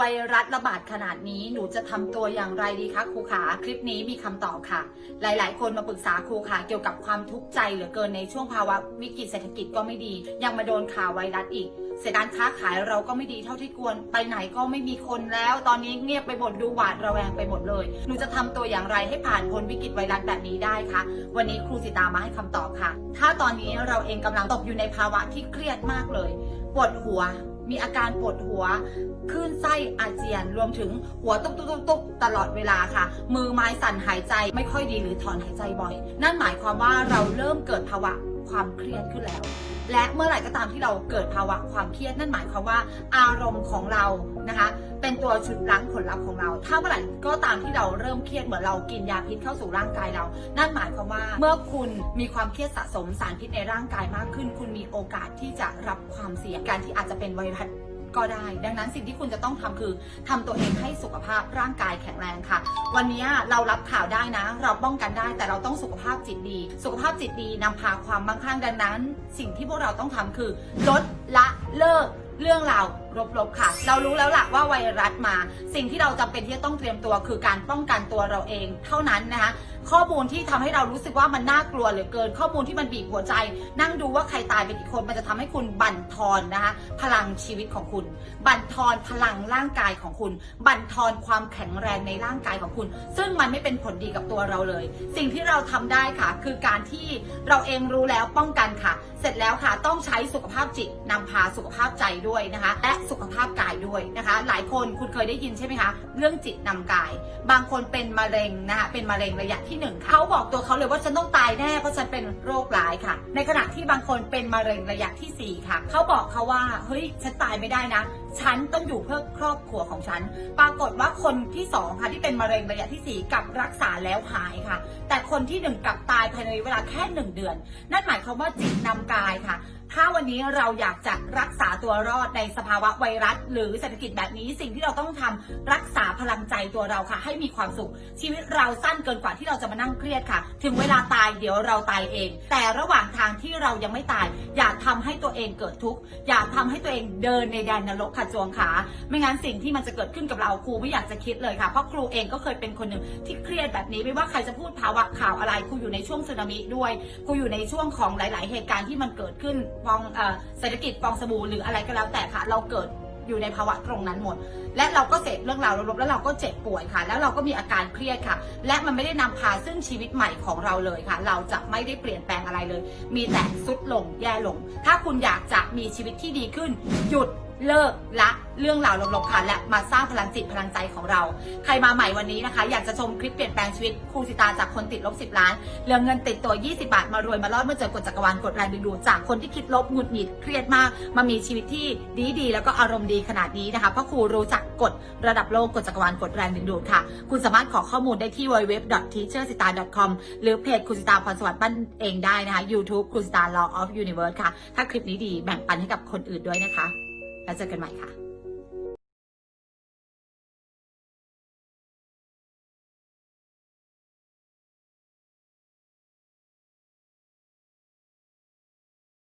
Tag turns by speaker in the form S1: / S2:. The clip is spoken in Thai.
S1: ไวรัสระบาดขนาดนี้หนูจะทำตัวอย่างไรดีคะครูขาคลิปนี้มีคำตอบค่ะ หลาย ๆ คนมาปรึกษาครูค่ะเกี่ยวกับความทุกข์ใจเหลือเกินในช่วงภาวะวิกฤตเศรษฐกิจก็ไม่ดี ยังมาโดนข่าวไวรัสอีก เศรษฐการค้าขายเราก็ไม่ดีเท่าที่ควรไปไหนก็ไม่มีคนแล้ว ตอนนี้เงียบไปหมดดูหวาดระแวงไปหมดเลยหนูจะทำตัวอย่างไรให้ผ่านพ้นวิกฤตไวรัสแบบนี้ได้คะวันนี้ครูสิตามาให้คำตอบค่ะ ถ้าตอนนี้เราเองกำลังตกอยู่ในภาวะที่เครียดมากเลยปวดหัว มีอาการปวดหัวคลื่นไส้อาเจียน รวมถึงหัวตุ๊บตุ๊บตุ๊บตุ๊บตลอดเวลาค่ะ มือไม้สั่นหายใจไม่ค่อยดีหรือถอนหายใจบ่อย นั่นหมายความว่าเราเริ่มเกิดภาวะ ความเครียดขึ้นแล้ว และเมื่อไหร่ก็ตามที่เราเกิดภาวะความเครียดนั่นหมายความว่าอารมณ์ของเรานะคะ เป็นตัวชุดล้างผลลัพธ์ของเรา ถ้าเมื่อไหร่ก็ตามที่เราเริ่มเครียดเหมือนเรากินยาพิษเข้าสู่ร่างกายเรา นั่นหมายความว่าเมื่อคุณมีความเครียดสะสมสารพิษในร่างกายมากขึ้น คุณมีโอกาสที่จะรับความเสี่ยงการที่อาจจะเป็นไวรัส ก็ได้ ดังนั้นสิ่งที่คุณจะต้องทำคือทำตัวเองให้สุขภาพร่างกายแข็งแรงค่ะ วันนี้เรารับข่าวได้นะ เราป้องกันได้แต่เราต้องสุขภาพจิตดี สุขภาพจิตดีนำพาความมั่งคั่งดังนั้น สิ่งที่พวกเราต้องทำคือลดละเลิกเรื่องราว ลบๆค่ะ เรารู้แล้วล่ะว่าไวรัสมา สิ่งที่เราจำเป็นที่จะต้องเตรียมตัวคือการป้องกันตัวเราเองเท่านั้นนะคะข้อมูลที่ทำให้เรารู้สึกว่ามันน่ากลัวเหลือเกิน ข้อมูลที่มันบีบหัวใจ นั่งดูว่าใครตายไปกี่คนมันจะทำให้คุณบั่นทอนนะคะพลังชีวิตของคุณ บั่นทอนพลังร่างกายของคุณ บั่นทอนความแข็งแรงในร่างกายของคุณ ซึ่งมันไม่เป็นผลดีกับตัวเราเลย สิ่งที่เราทำได้ค่ะ คือการที่เราเองรู้แล้วป้องกันค่ะ เสร็จแล้วค่ะต้องใช้สุขภาพจิตนำพาสุขภาพใจด้วยนะคะและสุขภาพกายด้วยนะคะ หลายคนคุณเคยได้ยินใช่ไหมคะ เรื่องจิตนำกาย บางคนเป็นมะเร็งนะคะเป็นมะเร็งระยะที่หนึ่งเขาบอกตัวเขาเลยว่าฉันต้องตายแน่เพราะฉันเป็นโรคร้ายค่ะ ในขณะที่บางคนเป็นมะเร็งระยะที่สี่ค่ะเขาบอกเขาว่าเฮ้ยฉันตายไม่ได้นะฉันต้องอยู่เพื่อครอบครัวของฉัน ปรากฏว่าคนที่สองค่ะที่เป็นมะเร็งระยะที่สี่กลับรักษาแล้วหายค่ะ แต่คนที่หนึ่งกลับตายภายในเวลาแค่หนึ่งเดือน นั่นหมายความว่าจิตนำกายค่ะถ้าวันนี้เราอยากจะรักษาตัวรอดในสภาวะไวรัส หรือเศรษฐกิจแบบนี้สิ่งที่เราต้องทำรักษาพลังใจตัวเราค่ะ ให้มีความสุข ชีวิตเราสั้นเกินกว่าที่เราจะมานั่งเครียดค่ะ ถึงเวลาตายเดี๋ยวเราตายเอง แต่ระหว่างทางที่เรายังไม่ตาย อย่าทำให้ตัวเองเกิดทุกข์อย่าทำให้ตัวเองเดินในแดนนรกค่ะจวงขาไม่งั้นสิ่งที่มันจะเกิดขึ้นกับเราครูไม่อยากจะคิดเลยค่ะเพราะครูเองก็เคยเป็นคนหนึ่งที่เครียดแบบนี้ไม่ว่าใครจะพูดภาวะข่าวอะไรครูอยู่ในช่วงสึนามิด้วยครูอยู่ในช่วงของหลาย ๆ เหตุการณ์ที่มันเกิดขึ้นฟองเศรษฐกิจฟองสบู่หรืออะไรก็แล้วแต่ค่ะ เราเกิดอยู่ในภาวะตรงนั้นหมด และเราก็เสพเรื่องราวลบแล้วเราก็เจ็บป่วยค่ะ แล้วเราก็มีอาการเครียดค่ะ และมันไม่ได้นำพาซึ่งชีวิตใหม่ของเราเลยค่ะ เราจะไม่ได้เปลี่ยนแปลงอะไรเลย มีแต่สุดลงแย่ลง ถ้าคุณอยากจะมีชีวิตที่ดีขึ้น หยุด เลิกละเรื่องราวลบๆค่ะและมาสร้างพลังจิตพลังใจของเรา ใครมาใหม่วันนี้นะคะ อยากจะชมคลิปเปลี่ยนแปลงชีวิตครูสิตาจากคนติดลบ 10 ล้านเหลือเงินติดตัว 20 บาท มารวยมารอดเมื่อเจอกฎจักรวาลกดแรงดึงดูดจากคนที่คิดลบหงุดหงิดเครียดมาก มามีชีวิตที่ดีๆ แล้วก็อารมณ์ดีขนาดนี้นะคะเพราะครูรู้จักกฎระดับโลกกฎจักรวาลกดแรงดึงดูดค่ะ คุณสามารถขอข้อมูลได้ที่ www.teachersita.com หรือเพจครูสิตาพรสวัสดิ์ปั้นเองได้นะคะ YouTube ครูสิตา Law of Universe ค่ะถ้าคลิปนี้ดีแบ่งปันให้กับคนอื่นด้วยนะคะ แล้วเจอกันใหม่ค่ะ